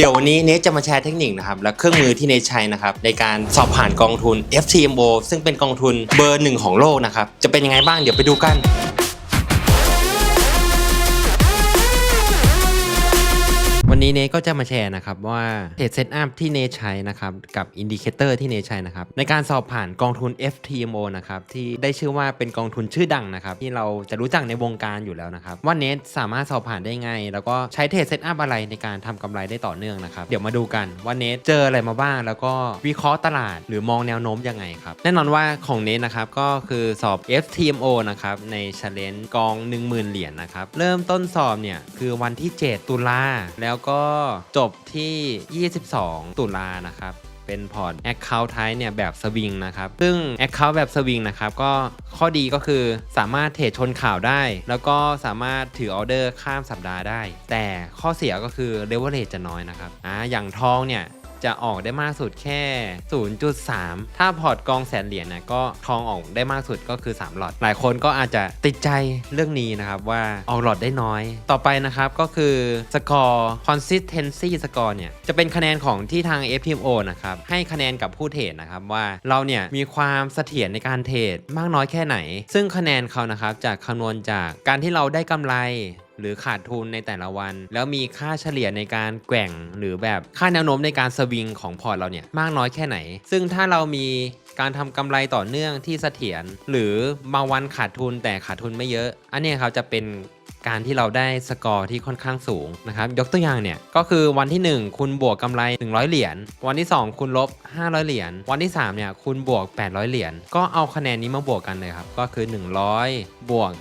เดี๋ยววันนี้เนทจะมาแชร์เทคนิคนะครับและเครื่องมือที่เนทใช้นะครับในการสอบผ่านกองทุน FTMO ซึ่งเป็นกองทุนเบอร์หนึ่งของโลกนะครับจะเป็นยังไงบ้างเดี๋ยวไปดูกัน วันนี้เนก็จะมาแชร์นะครับว่าเทรดเซตอัพที่เนใช้นะครับกับอินดิเคเตอร์ที่เนใช้นะครับในการสอบผ่านกองทุน FTMO นะครับที่ได้ชื่อว่าเป็นกองทุนชื่อดังนะครับที่เราจะรู้จักในวงการอยู่แล้วนะครับว่าเนทสามารถสอบผ่านได้ไง แล้วก็ใช้เทรดเซตอัพอะไรในการทำกำไรได้ต่อเนื่องนะครับเดี๋ยวมาดูกันว่าเนทเจออะไรมาบ้าง แล้วก็วิเคราะห์ตลาดหรือมองแนวโน้มยังไงครับแน่นอนว่าของเนทนะครับก็คือสอบ FTMO นะครับใน challenge กอง 10,000 เหรียญนะครับเริ่มต้นสอบเนี่ยคือวันที่ 7 ตุลาแล้วก็จบที่ 22 ตุลานะครับเป็นพอร์ต Account Type เนี่ยแบบสวิงนะครับ ซึ่ง Account แบบสวิงนะครับก็ข้อดีก็คือสามารถเทรดชนข่าวได้ แล้วก็สามารถถือออเดอร์ข้ามสัปดาห์ได้ แต่ข้อเสียก็คือเลเวอเรจจะน้อยนะครับอ่าอย่างทองเนี่ย จะออกได้มากสุดแค่ 0.3 ถ้าพอร์ตกองแสนเหรียญนะก็ทองออกได้มากสุดก็คือ3หลอด หลายคนก็อาจจะติดใจเรื่องนี้นะครับว่าออกหลอดได้น้อย ต่อไปนะครับก็คือสกอร์ consistency score เนี่ยจะเป็นคะแนนของที่ทาง FTMO นะครับให้คะแนนกับผู้เทรดนะครับว่าเราเนี่ยมีความเสถียรในการเทรดมากน้อยแค่ไหน ซึ่งคะแนนเขานะครับจะคำนวณจากการที่เราได้กำไร หรือขาดทุนในแต่ละวัน แล้วมีค่าเฉลี่ยในการแกว่ง หรือแบบค่าแนวโน้มในการสวิงของพอร์ตเราเนี่ยมากน้อยแค่ไหน ซึ่งถ้าเรามีการทำกำไรต่อเนื่องที่เสถียรหรือบางวันขาดทุนแต่ขาดทุนไม่เยอะ อันนี้ครับจะเป็น การที่เราได้สกอร์ที่ค่อนข้างสูงนะครับ ยกตัวอย่างเนี่ย ก็คือวันที่ 1 คุณบวกกำไร 100 เหรียญ วันที่ 2 คุณลบ 500 เหรียญ วันที่ 3 เนี่ย คุณบวก 800 เหรียญ ก็เอาคะแนนนี้มาบวกกันเลยครับ ก็คือ 100 บวก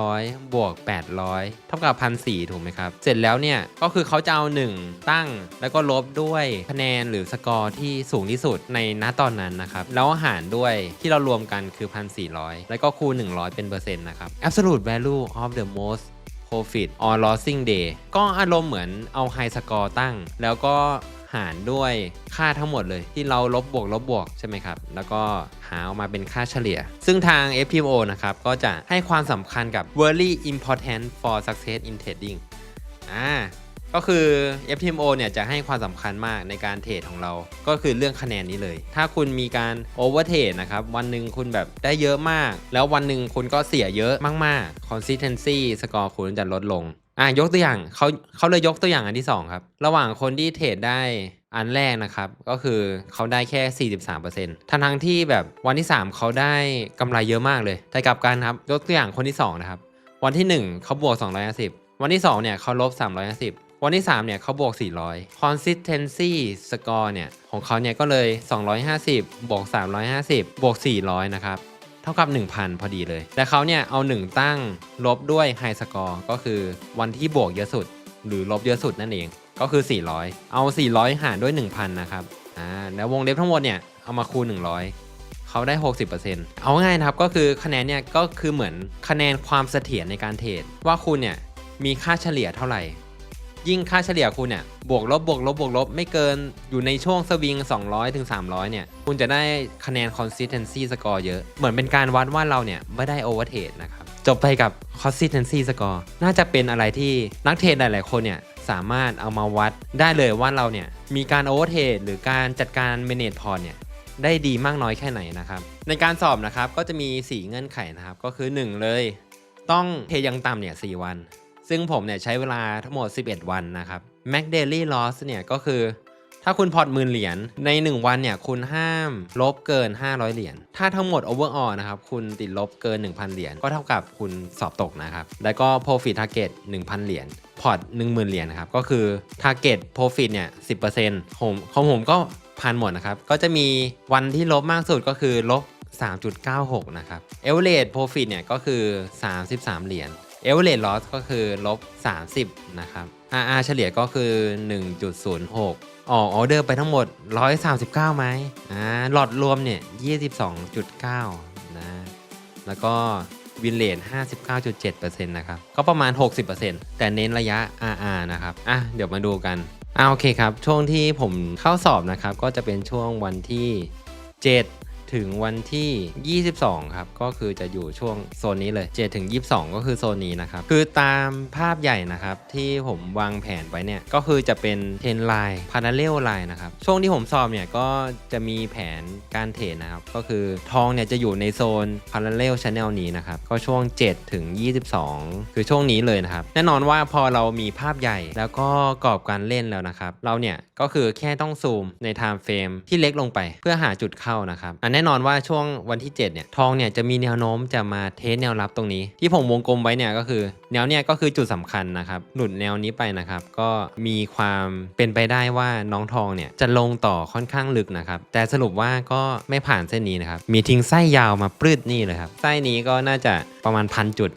500 บวก 800 เท่ากับ1,400ถูกไหมครับ เสร็จแล้วเนี่ย ก็คือเขาจะเอา 1 ตั้ง แล้วก็ลบด้วยคะแนนหรือสกอร์ที่สูงที่สุดในณตอนนั้นนะครับ แล้วหารด้วยที่เรารวมกันคือ 1,400 แล้วก็คูณ 100 เป็นเปอร์เซ็นต์นะครับ absolute value of the most profit or losing day ก็อารมณ์เหมือนเอา high score ตั้ง แล้วก็หารด้วยค่าทั้งหมดเลยที่เราลบบวกลบบวกใช่ไหมครับ แล้วก็หาออกมาเป็นค่าเฉลี่ย ซึ่งทาง FPO นะครับ ก็จะให้ความสำคัญกับ very important for success in trading อ่า ก็คือ FTMO เนี่ยจะให้ความสำคัญมากในการเทรดของเรา ก็คือเรื่องคะแนนนี้เลย ถ้าคุณมีการโอเวอร์เทรดนะครับ วันหนึ่งคุณแบบได้เยอะมาก แล้ววันหนึ่งคุณก็เสียเยอะมากๆ consistency สกอร์คุณจะลดลง อะยกตัวอย่างเขาเขาเลยยกตัวอย่างอันที่ 2 ครับ ระหว่างคนที่เทรดได้อันแรกนะครับ ก็คือเขาได้แค่ 43%ทั้งทั้งที่แบบวันที่ 3 เขาได้กำไรเยอะมากเลย แต่กลับกันครับยกตัวอย่างคนที่2นะครับวันที่ 1เขาบวก250วันที่2เนี่ยเขาลบ350 วันที่ 3 เนี่ยเขาบวก 400 consistency score เนี่ย ของเขาเนี่ยก็เลย 250 บวก 350 บวก 400 นะครับ เท่ากับ 1,000 พอดีเลย แต่เขาเนี่ย เอา 1 ตั้งลบด้วย high score ก็คือวันที่บวกเยอะสุด หรือลบเยอะสุดนั่นเอง ก็คือ 400 เอา 400 หารด้วย 1,000 นะครับ อ่า แล้ววงเล็บทั้งหมดเนี่ย เอามาคูณ 100เขาได้ 60%เอาง่ายนะครับ ก็คือคะแนนเนี่ยก็คือเหมือนคะแนนความเสถียรในการเทรดว่าคุณเนี่ยมีค่าเฉลี่ยเท่าไหร่ ยิ่งค่าเฉลี่ยคุณเนี่ยบวกลบบวกลบบวกลบไม่เกินอยู่ในช่วงสวิง 200ถึง300 เนี่ย คุณจะได้คะแนน consistency score เยอะ เหมือนเป็นการวัดว่าเราเนี่ย ไม่ได้ overtrade นะครับ จบไปกับ consistency score น่าจะเป็นอะไรที่นักเทรดหลาย ๆ คนเนี่ยสามารถเอามาวัดได้เลยว่าเราเนี่ยมีการ overtrade หรือการจัดการ manage port เนี่ยได้ดีมากน้อยแค่ไหนนะครับ ในการสอบนะครับก็จะมี 4 เงื่อนไขนะครับ ก็คือ 1 เลย ต้องเทอยังต่ำเนี่ย4วัน ซึ่งผมเนี่ยใช้เวลาทั้งหมด 11 วันนะครับ Mac Daily Loss เนี่ยก็คือ ถ้าคุณพอร์ตหมื่นเหรียญใน 1 วันเนี่ยคุณห้ามลบเกิน 500 เหรียญถ้าทั้งหมด overall นะครับคุณติดลบเกิน 1,000 เหรียญก็เท่ากับคุณสอบตกนะครับ แล้วก็ profit target 1,000 เหรียญพอร์ต10,000 เหรียญนะครับก็คือ target profit เนี่ย 10%ผมของผมก็พันหมดนะครับ ก็จะมีวันที่ลบมากสุดก็คือลบ3.96 นะครับ average profit เนี่ยก็คือ 33 เหรียญ average loss ก็คือลบ 30 นะครับ RR เฉลี่ยก็คือ 1.06 ออกออเดอร์ไปทั้งหมด 139ไหมอ่าหลอดรวมเนี่ย 22.9 นะ แล้วก็วินเลน59.7%นะครับ ก็ประมาณ 60%แต่เน้นระยะ RR นะครับ อะ เดี๋ยวมาดูกันอ่าโอเคครับ ช่วงที่ผมเข้าสอบนะครับ ก็จะเป็นช่วงวันที่ 7 ถึงวันที่ 22 ครับ ก็คือจะอยู่ช่วงโซนนี้เลย7ถึง22 ก็คือโซนนี้นะครับ คือตามภาพใหญ่นะครับ ที่ผมวางแผนไว้เนี่ย ก็คือจะเป็นเทรนไลน์พาราเรลไลน์นะครับ ช่วงที่ผมสอบเนี่ย ก็จะมีแผนการเทรดนะครับ ก็คือทองเนี่ยจะอยู่ในโซนพาราเรลช n แนลนี้นะครับ ก็ช่วง 7 ถึง 22 คือช่วงนี้เลยนะครับ แน่นอนว่าพอเรามีภาพใหญ่แล้วก็กรอบการเล่นแล้วนะครับ เราเนี่ยก็คือแค่ต้องซูมในไทม์เฟรมที่เล็กลงไป เพื่อหาจุดเข้านะครับอันแน่นอนว่าช่วงวันที่ 7 เนี่ย ทองเนี่ยจะมีแนวโน้มจะมาเทสแนวรับตรงนี้ ที่ผมวงกลมไว้เนี่ยก็คือแนวเนี่ยก็คือจุดสำคัญนะครับ หลุดแนวนี้ไปนะครับ ก็มีความเป็นไปได้ว่าน้องทองเนี่ยจะลงต่อค่อนข้างลึกนะครับ แต่สรุปว่าก็ไม่ผ่านเส้นนี้นะครับ มีทิ้งไส้ยาวมาปลื้ดนี่เลยครับ ไส้นี้ก็น่าจะประมาณพันจุด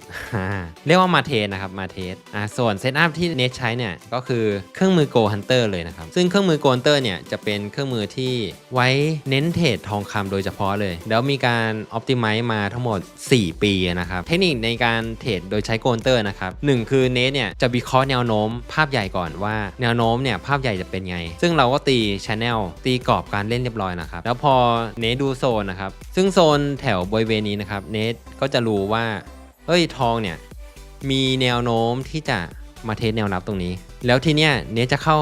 เรียกว่ามาเทสนะครับมาเทสอ่าส่วนเซตอัพที่เนทใช้เนี่ยก็คือเครื่องมือ Go Hunter เลยนะครับ ซึ่งเครื่องมือ Go Hunter เนี่ยจะเป็นเครื่องมือที่ไว้เน้นเทรดทองคำโดยเฉพาะเลย แล้วมีการ Optimize มาทั้งหมด 4 ปีนะครับ เทคนิคในการเทรดโดยใช้ Go Hunter นะครับหนึ่งคือเนทเนี่ยจะวิเคราะห์แนวโน้มภาพใหญ่ก่อนว่าแนวโน้มเนี่ยภาพใหญ่จะเป็นไง ซึ่งเราก็ตี Channel ตีกรอบการเล่นเรียบร้อยนะครับแล้วพอเนทดูโซนนะครับซึ่งโซนแถวบริเวณนี้นะครับเนทก็จะรู้ว่าเอ้ยทองเนี่ยมีแนวโน้มที่จะมาเทสแนวรับตรงนี้ แล้วทีเนี้ยเนทจะเข้า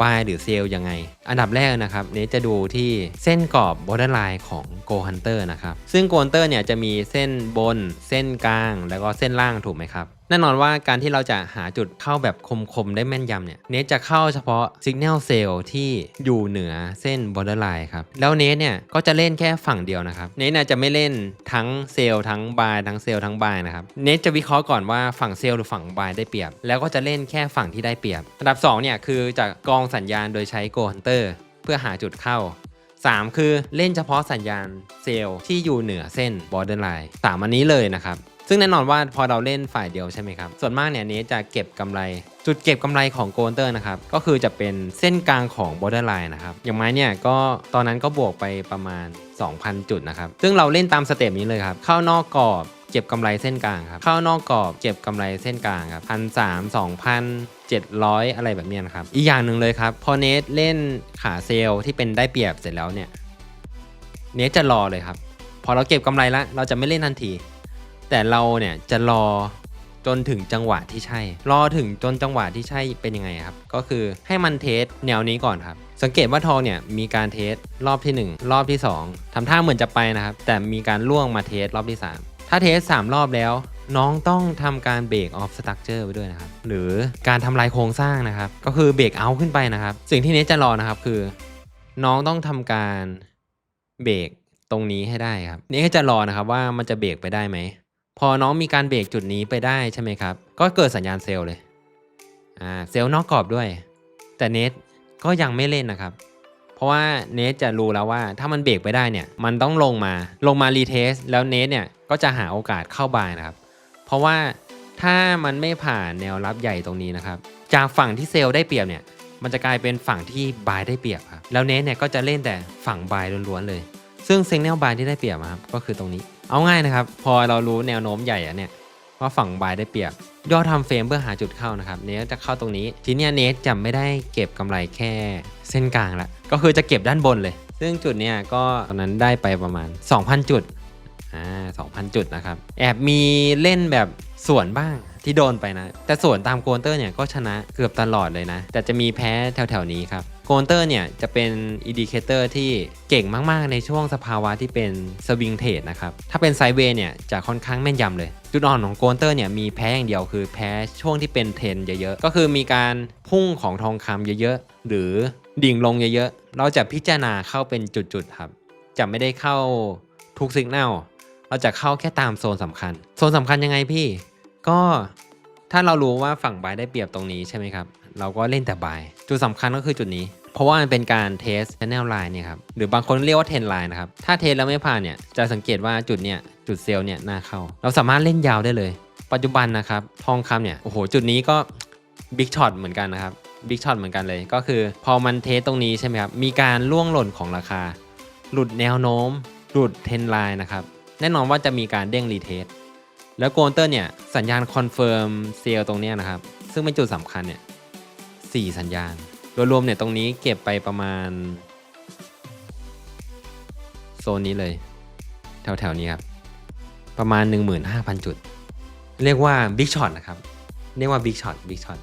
บายหรือเซลยังไง อันดับแรกนะครับเนทจะดูที่เส้นกรอบบอ r d e r line ของ Go Hunter นะครับซึ่ง Go Hunter เนี่ยจะมีเส้นบน เส้นกลาง แล้วก็เส้นล่างถูกไหมครับแน่นอนว่าการที่เราจะหาจุดเข้าแบบคมๆ ได้แม่นยำเนี่ย เนทจะเข้าเฉพาะ Signal Cell ที่อยู่เหนือเส้น borderline ครับ แล้วเนทเนี่ยก็จะเล่นแค่ฝั่งเดียวนะครับ เนทน่ะจะไม่เล่นทั้งเซลล์ทั้งบายทั้งเซลล์ทั้งบายนะครับ เนทจะวิเคราะห์ก่อนว่าฝั่งเซลล์หรือฝั่งบายได้เปรียบ แล้วก็จะเล่นแค่ฝั่งที่ได้เปรียบ อันดับ2เนี่ยคือจะกองสัญญาณโดยใช้ Go Hunter เพื่อหาจุดเข้า 3 คือเล่นเฉพาะสัญญาณเซลล์ที่อยู่เหนือเส้น borderline สามอันนี้เลยนะครับ ซึ่งแน่นอนว่าพอเราเล่นฝ่ายเดียวใช่ไหมครับ ส่วนมากเนี่ยนี้จะเก็บกำไร จุดเก็บกำไรของโกลเตอร์นะครับ ก็คือจะเป็นเส้นกลางของ borderline นะครับ อย่างไม้เนี่ยก็ตอนนั้นก็บวกไปประมาณ 2,000 จุดนะครับ ซึ่งเราเล่นตามสเต็ปนี้เลยครับ เข้านอกกรอบเก็บกำไรเส้นกลางครับ เข้านอกกรอบเก็บกำไรเส้นกลางครับพันสามสองพัน เจ็ดร้อยอะไรแบบนี้นะครับ อีกอย่างหนึ่งเลยครับ พอเนทเล่นขาเซลล์ที่เป็นได้เปรียบเสร็จแล้วเนี่ย เนทจะรอเลยครับ พอเราเก็บกำไรแล้วเราจะไม่เล่นทันที แต่เราเนี่ยจะรอจนถึงจังหวะที่ใช่ รอถึงจนจังหวะที่ใช่เป็นยังไงครับ ก็คือให้มันเทสแนวนี้ก่อนครับ สังเกตว่าทองเนี่ยมีการเทสรอบทีหนึ่1 รอบที่ 2ทำท่าเหมือนจะไปนะครับ แต่มีการล่วงมาเทสรอบที่ 3 ถ้าเทส3รอบแล้ว น้องต้องทำการเบรกออฟสตั๊กเจอร์ไปด้วยนะครับ หรือการทำลายโครงสร้างนะครับ ก็คือเบรกเอาขึ้นไปนะครับ สิ่งที่เนทจะรอนะครับคือ น้องต้องทำการเบรกตรงนี้ให้ได้ครับเนี่ก็จะรอนะครับว่ามันจะเบรกไปได้ไหม พอน้องมีการเบรกจุดนี้ไปได้ใช่ไหมครับ ก็เกิดสัญญาณเซลล์เลยอ่าเซลล์นอกกรอบด้วย แต่เนทก็ยังไม่เล่นนะครับ เพราะว่าเนทจะรู้แล้วว่าถ้ามันเบรกไปได้เนี่ยมันต้องลงมาลงมารีเทสแล้วเนทเนี่ยก็จะหาโอกาสเข้าบายนะครับ เพราะว่าถ้ามันไม่ผ่านแนวรับใหญ่ตรงนี้นะครับ จากฝั่งที่เซลล์ได้เปรียบเนี่ย มันจะกลายเป็นฝั่งที่บายได้เปรียบครับ แล้วเนทเนี่ยก็จะเล่นแต่ฝั่งบายล้วนๆเลย ซึ่งเซ็งแนวบายที่ได้เปรียบครับ ก็คือตรงนี้ เอาง่ายนะครับ พอเรารู้แนวโน้มใหญ่อะเนี่ยว่าฝั่งบายได้เปรียบ ย่อทำเฟรมเพื่อหาจุดเข้านะครับ เนทจะเข้าตรงนี้ ทีนี้เนทจะไม่ได้เก็บกำไรแค่เส้นกลางละ ก็คือจะเก็บด้านบนเลย ซึ่งจุดเนี้ยก็ตอนนั้นได้ไปประมาณ 2,000 จุด อ่า2,000 จุดนะครับ แอบมีเล่นแบบสวนบ้างที่โดนไปนะ แต่สวนตามโกนเตอร์เนี่ยก็ชนะเกือบตลอดเลยนะ แต่จะมีแพ้แถวๆนี้ครับโกนเตอร์เนี่ยจะเป็นอินดิเคเตอร์ที่เก่งมากๆ ในช่วงสภาวะที่เป็นสวิงเทรดนะครับ ถ้าเป็นไซเวย์เนี่ยจะค่อนข้างแม่นยำเลย จุดอ่อนของโกนเตอร์เนี่ยมีแพ้อย่างเดียวคือแพ้ช่วงที่เป็นเทรนเยอะๆ ก็คือมีการพุ่งของทองคำเยอะๆ หรือดิ่งลงเยอะๆ เราจะพิจารณาเข้าเป็นจุดๆครับ จะไม่ได้เข้าทุกสิกแนล เราจะเข้าแค่ตามโซนสำคัญ โซนสำคัญยังไงพี่ ก็ถ้าเรารู้ว่าฝั่งบายได้เปรียบตรงนี้ใช่ไหมครับ เราก็เล่นแต่บาย จุดสำคัญก็คือจุดนี้ เพราะว่ามันเป็นการเทส channel line เนี่ยครับ หรือบางคนเรียกว่า10 line นะครับ ถ้าเทสแล้วไม่ผ่านเนี่ย จะสังเกตว่าจุดเนี่ย จุดเซลล์เนี่ยน่าเข้า เราสามารถเล่นยาวได้เลย ปัจจุบันนะครับ ทองคำเนี่ย โอ้โห จุดนี้ก็บิ๊กช็อตเหมือนกันนะครับ บิ๊กช็อตเหมือนกันเลย ก็คือ พอมันเทสตรงนี้ใช่ไหมครับ มีการล่วงหล่นของราคา หลุดแนวโน้ม หลุดเทนไลน์นะครับ แน่นอนว่าจะมีการเด้งรีเทสแล้วโกนเตอร์เนี่ยสัญญาณคอนเฟิร์มเซลตรงนี้นะครับ ซึ่งเป็นจุดสำคัญเนี่ยสี่สัญญาณโดยรวมเนี่ยตรงนี้เก็บไปประมาณ โซนนี้เลย แถวๆนี้ครับ ประมาณ 15,000 จุด เรียกว่าบิ๊กช็อตนะครับ เรียกว่าบิ๊กช็อตบิ๊กช็อต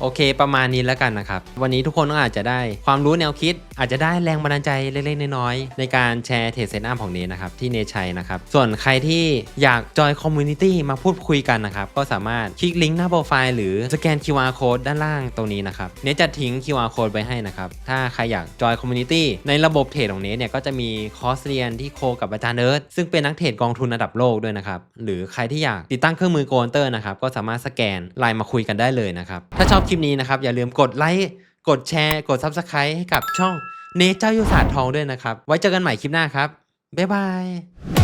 โอเค ประมาณนี้แล้วกันนะครับ วันนี้ทุกคนก็อาจจะได้ความรู้แนวคิด อาจจะได้แรงบันดาลใจเล็กๆน้อยๆในการแชร์เทรดเซนอัพของเนนะครับ ที่เนชัยนะครับ ส่วนใครที่อยากจอยคอมมูนิตี้มาพูดคุยกันนะครับ ก็สามารถคลิกลิงก์หน้าโปรไฟล์หรือสแกน QR code ด้านล่างตรงนี้นะครับเนจะทิ้ง QR code ไว้ให้นะครับ ถ้าใครอยากจอยคอมมูนิตี้ในระบบเทรดของเนเนี่ยก็จะมีคอร์สเรียนที่โคกับอาจารย์เอิร์ธซึ่งเป็นนักเทรดกองทุนระดับโลกด้วยนะครับหรือใครที่อยากติดตั้งเครื่องมือโกลเตอร์นะครับก็สามารถสแกนไลน์มาคุยกันได้เลยนะครับถ้าชอบคลิปนี้นะครับ อย่าลืมกดไลค์กดแชร์กด Subscribe ให้กับช่องเนเจ้ายุศาสตร์ทองด้วยนะครับ ไว้เจอกันใหม่คลิปหน้าครับ บ๊ายบาย